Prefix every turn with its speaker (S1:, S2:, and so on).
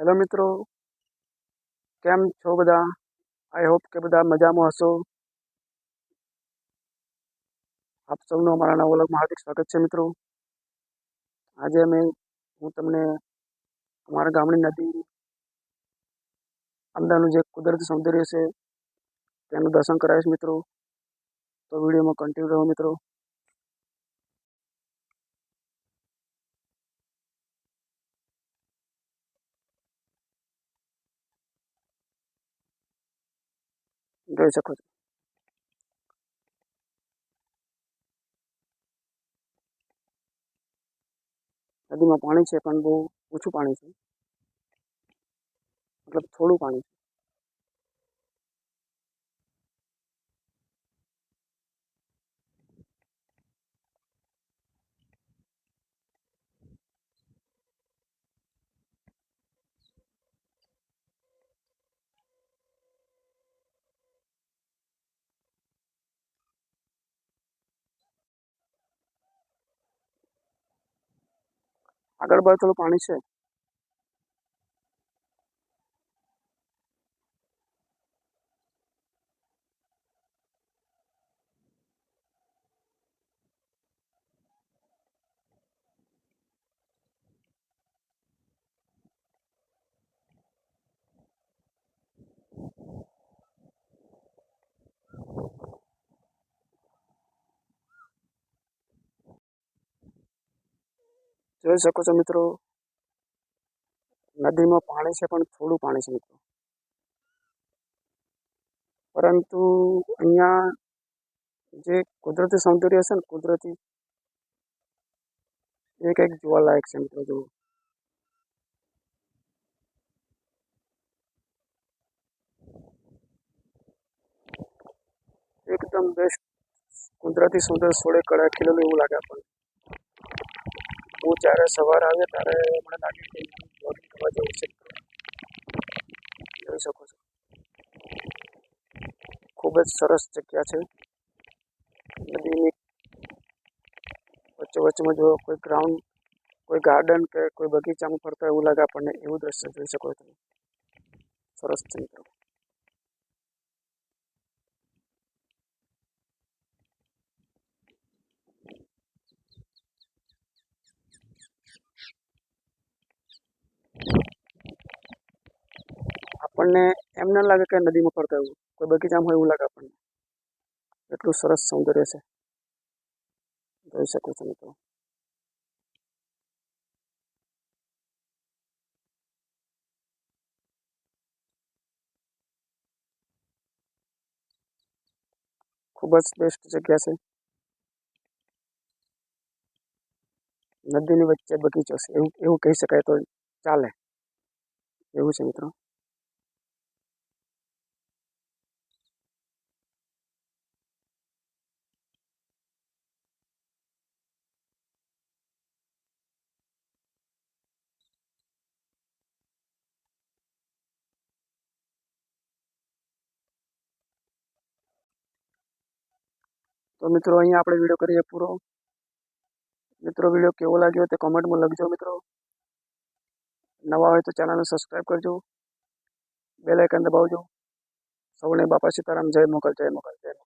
S1: Hello મિત્રો, કેમ છો બધા? આઈ હોપ કે બધા મજામાં હશો. આપ સૌનું અમારા નવા વ્લોગમાં હાર્દિક સ્વાગત છે મિત્રો. આજે અમે, હું તમને અમારા ગામની નદી અંદરનું જે કુદરતી સૌંદર્ય છે, તેનું દર્શન કરાવીશ મિત્રો. તો વિડીયોમાં કન્ટિન્યુ રહો મિત્રો. જોઈ શકો છો નદીમાં પાણી છે પણ બહુ ઓછું પાણી છે મતલબ થોડું પાણી છે આગળ બાજુ થોડું પાણી છે. જોઈ શકો છો મિત્રો. નદીમાં પાણી છે, પણ થોડું પાણી છે મિત્રો. પરંતુ અહીંયા જે કુદરતી સૌંદર્ય છે ને, કુદરતી એ કંઈક જોવાલાયક છે મિત્રો જુઓ. એકદમ બેસ્ટ કુદરતી સૌંદર્ય સોળે કળા ખીલેલું એવું લાગે આપણને. હું જ્યારે સવાર આવે ત્યારે મને લાગે કે કરવા જવું છે. જોઈ શકો છો. ખૂબ જ સરસ જગ્યા છે. નદીની વચ્ચે વચ્ચેમાં જો કોઈ ગ્રાઉન્ડ, કોઈ ગાર્ડન કે કોઈ બગીચામાં ફરતા એવું લાગે આપણને એવું દ્રશ્ય જોઈ શકો તમે. સરસ છે મિત્રો. આપણને એમ ના લાગે કે નદીમાં ફરતા એવું. કોઈ બગીચામાં હોય એવું લાગે આપણને. એટલું સરસ સૌંદર્ય છે. જોઈ શકો છો મિત્રો. ખૂબ જ બેસ્ટ જગ્યા છે. નદીની વચ્ચે બગીચો છે. એવું એવું કહી શકાય તો ચાલે. એવું છે મિત્રો. તો મિત્રો, અહીંયા આપણે વીડિયો કરીએ પૂરો. મિત્રો વીડિયો કેવો લાગ્યો તે કોમેન્ટમાં લખજો મિત્રો. નવા હોય તો ચેનલને સબસ્ક્રાઈબ કરજો. બેલ આઇકન દબાવજો. સૌને બાપા સીતારામ, જય મોકલ જય મોકલ જય